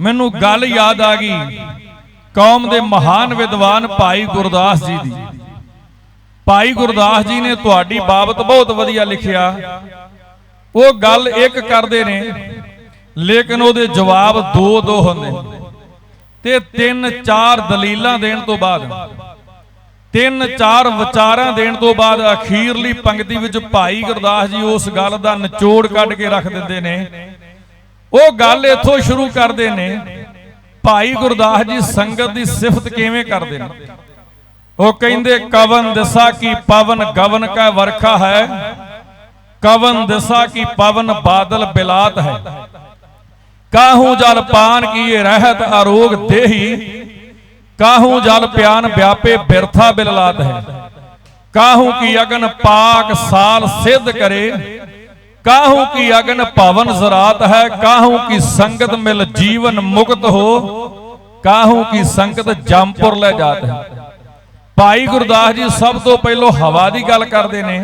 ਮੈਨੂੰ ਗੱਲ ਯਾਦ ਆ ਗਈ। ਕੌਮ ਦੇ ਮਹਾਨ ਵਿਦਵਾਨ ਭਾਈ ਗੁਰਦਾਸ ਜੀ ਦੀ। ਭਾਈ ਗੁਰਦਾਸ ਜੀ ਨੇ ਤੁਹਾਡੀ ਬਾਬਤ ਬਹੁਤ ਵਧੀਆ ਲਿਖਿਆ। ਉਹ ਗੱਲ ਇੱਕ ਕਰਦੇ ਨੇ, ਲੇਕਿਨ ਉਹਦੇ ਜਵਾਬ ਦੋ ਦੋ ਹੁੰਦੇ ਤੇ ਤਿੰਨ ਚਾਰ ਦਲੀਲਾਂ ਦੇਣ ਤੋਂ ਬਾਅਦ ਤਿੰਨ ਚਾਰ ਵਿਚਾਰਾਂ ਦੇਣ ਤੋਂ ਬਾਅਦ ਅਖੀਰਲੀ ਪੰਕਤੀ ਵਿੱਚ ਭਾਈ ਗੁਰਦਾਸ ਜੀ ਉਸ ਗੱਲ ਦਾ ਨਿਚੋੜ ਕੱਢ ਕੇ ਰੱਖ ਦਿੰਦੇ ਨੇ। ਉਹ ਗੱਲ ਇੱਥੋਂ ਸ਼ੁਰੂ ਕਰਦੇ ਨੇ, ਭਾਈ ਗੁਰਦਾਸ ਜੀ ਸੰਗਤ ਦੀ ਸਿਫਤ ਕਿਵੇਂ ਕਰਦੇ ਨੇ? ਉਹ ਕਹਿੰਦੇ, ਕਵਨ ਦਿਸਾ ਕੀ ਪਵਨ ਗਵਨ ਕਾ ਵਰਖਾ ਹੈ, ਕਵਨ ਦਿਸਾ ਕੀ ਪਵਨ ਬਾਦਲ ਬਿਲਾਤ ਹੈ। ਕਾਹੂ ਜਲ ਪਾਨ ਕੀਏ ਰਹਿਤ ਅਰੋਗ ਦੇਹੀ, ਕਾਹੂ ਜਲ ਪਿਆਨ ਵਿਆਪੇ ਬਿਰਥਾ ਬਿਲਲਾਤ ਹੈ। ਕਾਹੂ ਕੀ ਅਗਨ ਪਾਕ ਸਾਲ ਸਿੱਧ ਕਰੇ ਕਾਹੂ ਕੀ ਅਗਨ ਭਵਨ ਜ਼ਰਾਤ ਹੈ ਕਾਹੂ ਕੀ ਸੰਗਤ ਮਿਲ ਜੀਵਨ ਮੁਕਤ ਹੋ ਕਾਹੂ ਕੀ ਸੰਗਤ ਜੰਪੁਰ ਲੈ ਜਾਤ ਹੈ ਭਾਈ ਗੁਰਦਾਸ ਜੀ ਸਭ ਤੋਂ ਪਹਿਲਾਂ ਹਵਾ ਦੀ ਗੱਲ ਕਰਦੇ ਨੇ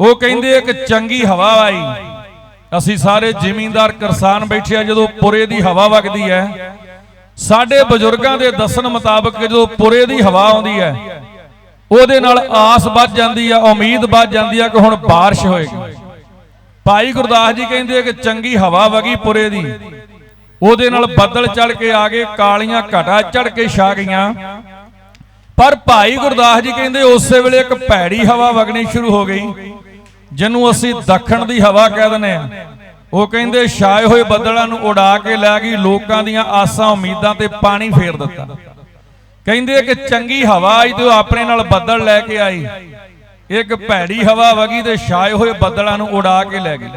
ਉਹ ਕਹਿੰਦੇ ਇੱਕ ਚੰਗੀ ਹਵਾ ਆਈ ਅਸੀਂ ਸਾਰੇ ਜ਼ਿਮੀਂਦਾਰ ਕਿਸਾਨ ਬੈਠੇ ਆ ਜਦੋਂ ਪੁਰੇ ਦੀ ਹਵਾ ਵਗਦੀ ਹੈ ਸਾਡੇ ਬਜ਼ੁਰਗਾਂ ਦੇ ਦੱਸਣ ਮੁਤਾਬਕ ਜਦੋਂ ਪੁਰੇ ਦੀ ਹਵਾ ਆਉਂਦੀ ਹੈ ਉਹਦੇ ਨਾਲ ਆਸ ਵੱਧ ਜਾਂਦੀ ਆ ਉਮੀਦ ਵੱਧ ਜਾਂਦੀ ਆ ਕਿ ਹੁਣ بارش ਹੋਏਗੀ ਭਾਈ ਗੁਰਦਾਸ ਜੀ ਕਹਿੰਦੇ ਕਿ ਚੰਗੀ ਹਵਾ ਵਗੀ ਪੁਰੇ ਦੀ। ਉਹਦੇ ਨਾਲ ਬੱਦਲ ਚੜ ਕੇ ਆ ਗਏ, ਕਾਲੀਆਂ ਘਟਾ ਚੜ ਕੇ ਛਾ ਗਈਆਂ। ਪਰ ਭਾਈ ਗੁਰਦਾਸ ਜੀ ਕਹਿੰਦੇ ਉਸੇ ਵੇਲੇ ਇੱਕ ਭੈੜੀ ਹਵਾ ਵਗਣੀ ਸ਼ੁਰੂ ਹੋ ਗਈ, ਜਿਹਨੂੰ ਅਸੀਂ ਦੱਖਣ ਦੀ ਹਵਾ ਕਹਿ ਦਿੰਦੇ ਆ ਉਹ ਕਹਿੰਦੇ ਛਾਏ ਹੋਏ ਬੱਦਲਾਂ ਨੂੰ ਉਡਾ ਕੇ ਲੈ ਗਈ, ਲੋਕਾਂ ਦੀਆਂ ਆਸਾਂ ਉਮੀਦਾਂ ਤੇ ਪਾਣੀ ਫੇਰ ਦਿੱਤਾ। ਕਹਿੰਦੇ ਕਿ ਚੰਗੀ ਹਵਾ ਆਈ ਤੇ ਉਹ ਆਪਣੇ ਨਾਲ ਬੱਦਲ ਲੈ ਕੇ ਆਈ। ਇੱਕ ਭੈੜੀ ਹਵਾ ਵਗੀ ਤੇ ਛਾਏ ਹੋਏ ਬੱਦਲਾਂ ਨੂੰ ਉਡਾ ਕੇ ਲੈ ਗਈ।